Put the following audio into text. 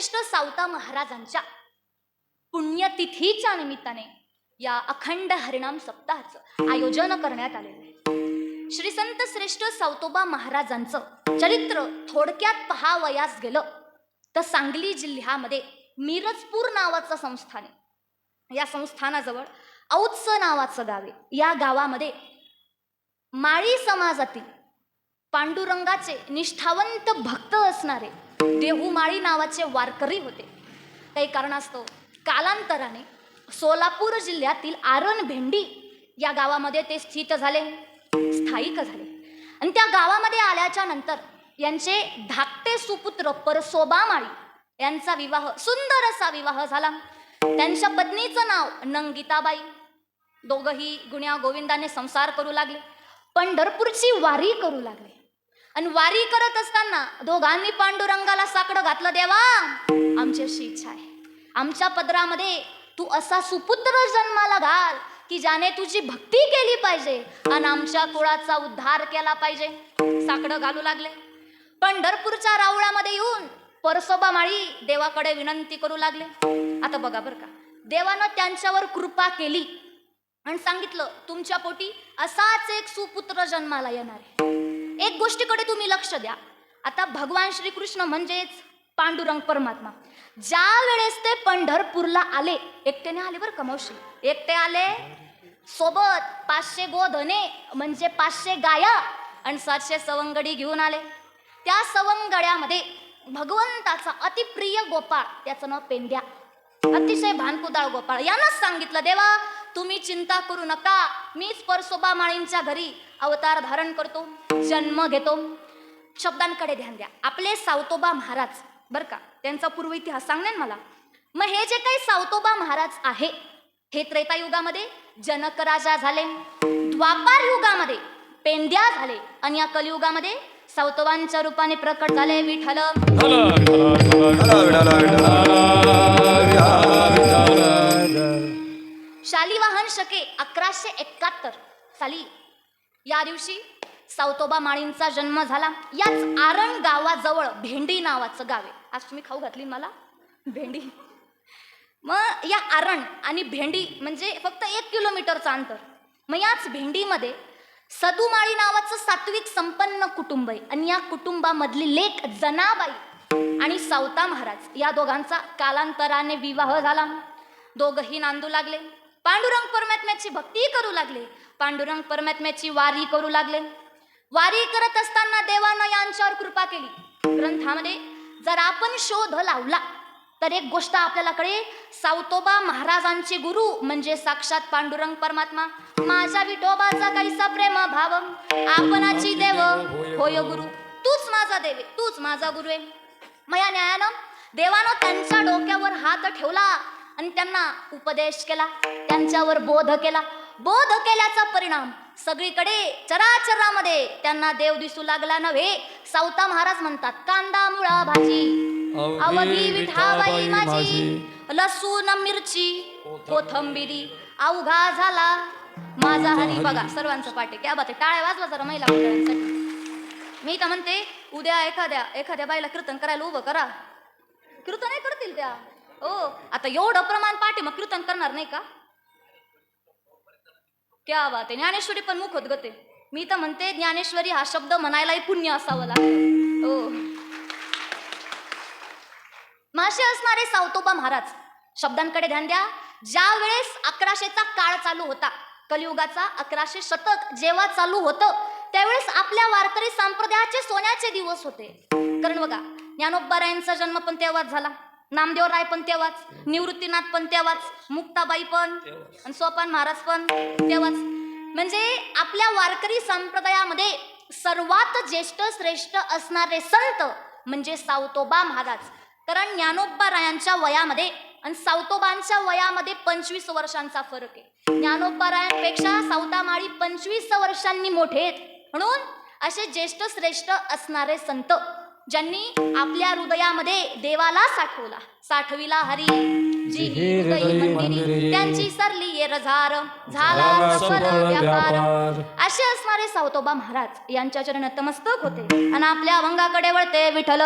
श्रेष्ठ सावता महाराजांच्या पुण्यतिथीच्या निमित्ताने या अखंड हरिणाम सप्ताहाचं आयोजन करण्यात आलेलं आहे. श्री संत श्रेष्ठ सावतोबा महाराजांचं चरित्र थोडक्यात पहावयास गेलं तर सांगली जिल्ह्यामध्ये मिरजपूर नावाचं संस्थान आहे. या संस्थानाजवळ औत्स नावाचं गाव आहे. या गावामध्ये माळी समाजातील पांडुरंगाचे निष्ठावंत भक्त असणारे देहुमाळी नावाचे वारकरी होते. काही कारणास्तव कालांतराने सोलापूर जिल्ह्यातील आरण भेंडी या गावामध्ये ते स्थित झाले स्थायिक झाले. आणि त्या गावामध्ये आल्याच्यानंतर यांचे धाकटे सुपुत्र परसोबामाळी यांचा विवाह सुंदर असा विवाह झाला. त्यांच्या पत्नीचं नाव नंगिताबाई. दोघही गुण्या गोविंदाने संसार करू लागले. पंढरपूरची वारी करू लागले. आणि वारी करत असताना दोघांनी पांडुरंगाला साकडं घातलं देवा आमची अशी इच्छा आहे. आमच्या पदरामध्ये तू असा सुपुत्र जन्माला घाल की ज्याने तुझी भक्ती केली पाहिजे आणि आमच्या कुळाचा उद्धार केला पाहिजे. साकडं घालू लागले. पंढरपूरच्या रावळामध्ये येऊन परसोबा माळी देवाकडे विनंती करू लागले. आता बघा बरं का. देवानं त्यांच्यावर कृपा केली आणि सांगितलं तुमच्या पोटी असाच एक सुपुत्र जन्माला येणार आहे. एक गोष्टीकडे तुम्ही लक्ष द्या. आता भगवान श्रीकृष्ण म्हणजेच पांडुरंग परमात्मा. ज्या वेळेस ते पंढरपूरला आले एकट्याने आले बरं का एकटे आले? सोबत पाचशे गोधने म्हणजे पाचशे गाया आणि सातशे सवंगडी घेऊन आले. त्या सवंगड्यामध्ये भगवंताचा अतिप्रिय गोपाळ त्याचं नाव पेंड्या. अतिशय भानकुदाळ गोपाळ. यानंच सांगितलं देवा तुम्ही चिंता करू नका. मीच परसोबा माळींच्या घरी अवतार धारण करतो जन्म घेतो. शब्दांकडे ध्यान द्या. आपले सावतोबा महाराज बर का? त्यांचा पूर्व इतिहास सांगणे मला. मग हे जे काही सावतोबा महाराज आहे हे त्रेतायुगामध्ये जनक राजा झाले द्वापार युगामध्ये पेंड्या झाले आणि या कलियुगामध्ये सावतोबांच्या रूपाने प्रकट झाले विठल शके एकाहत्तर साली या दिवशी सावतोबा माळींचा जन्म झाला. याच आरण गावाजवळ भेंडी नावाचं गाव आहे. आज तुम्ही खाऊ घातली मला? भेंडी. मग या आरण आणि भेंडी म्हणजे फक्त एक किलोमीटरचं अंतर. मग याच भेंडीमध्ये सदुमाळी नावाचं सात्विक संपन्न कुटुंब आहे. आणि या कुटुंबामधली लेख जनाबाई आणि सावता महाराज या दोघांचा कालांतराने विवाह झाला. दोघही नांदू लागले. पांडुरंग परमात्म्याची भक्ती करू लागले. पांडुरंग परमात्म्याची वारी करू लागले. वारी करत असताना देवानं यांच्यावर कृपा केली. ग्रंथामध्ये जर आपण शोध लावला तर एक गोष्ट आपल्याला कळे सावतोबा महाराजांचे गुरु म्हणजे साक्षात पांडुरंग परमात्मा. माझ्या विठोबाचा काहीसा प्रेम भाव आपणाची देव. होय गुरु तूच माझा देव आहे, तूच माझा गुरु आहे. मया या न्यायानं देवानं त्यांच्या डोक्यावर हात ठेवला आणि त्यांना उपदेश केला. त्यांच्यावर बोध केला. बोध केल्याचा परिणाम सगळीकडे चराचरामध्ये त्यांना देव दिसू लागला नव्हे सावता महाराज म्हणतात कांदा मुळा भाजी. अवघी विठाबाई माझी. लसूण मिरची कोथंबिरी. अवघा झाला. माझा हरी बघा सर्वांचं पाटे क्या बात टाळ्या वाजवा जरा महिला मी तर म्हणते उद्या एखाद्या एखाद्या बाईला कीर्तन करायला उभं करा. कीर्तन नाही करतील त्या. हो आता एवढं प्रमाण पाठी मग कीर्तन करणार नाही का? क्या बात आहे ज्ञानेश्वरी पण मुख गते मी तर म्हणते ज्ञानेश्वरी हा शब्द म्हणायलाही पुण्य असावं लागतं. हो. मासे असणारे सावतोबा महाराज शब्दांकडे ध्यान द्या. ज्या वेळेस अकराशेचा काळ चालू होता कलियुगाचा अकराशे शतक जेव्हा चालू होतं त्यावेळेस आपल्या वारकरी संप्रदायाचे सोन्याचे दिवस होते. कारण बघा ज्ञानोबारायांचा जन्म पण तेव्हाच झाला. नामदेव राय पण तेव्हाच निवृत्तीनाथ पण तेव्हाच मुक्ताबाई पण आणि सोपान महाराज पण तेव्हाच. म्हणजे आपल्या वारकरी संप्रदायामध्ये सर्वात ज्येष्ठ श्रेष्ठ असणारे संत म्हणजे सावतोबा महाराज. कारण ज्ञानोबा रायांच्या वयामध्ये आणि सावतोबांच्या वयामध्ये पंचवीस वर्षांचा फरक आहे. ज्ञानोबा रायांपेक्षा सावतामाळी पंचवीस वर्षांनी मोठे आहेत. म्हणून असे ज्येष्ठ श्रेष्ठ असणारे संत ज्यांनी आपल्या हृदयामध्ये देवाला साठवला. साठविला हरी जी ही हृदय मंदिरी त्यांची सरली ये रझार झाला सफल व्यापार. असे असणारे सावतोबा महाराज यांच्या चरण नतमस्तक होते आणि आपल्या अभंगाकडे वळते विठ्ठल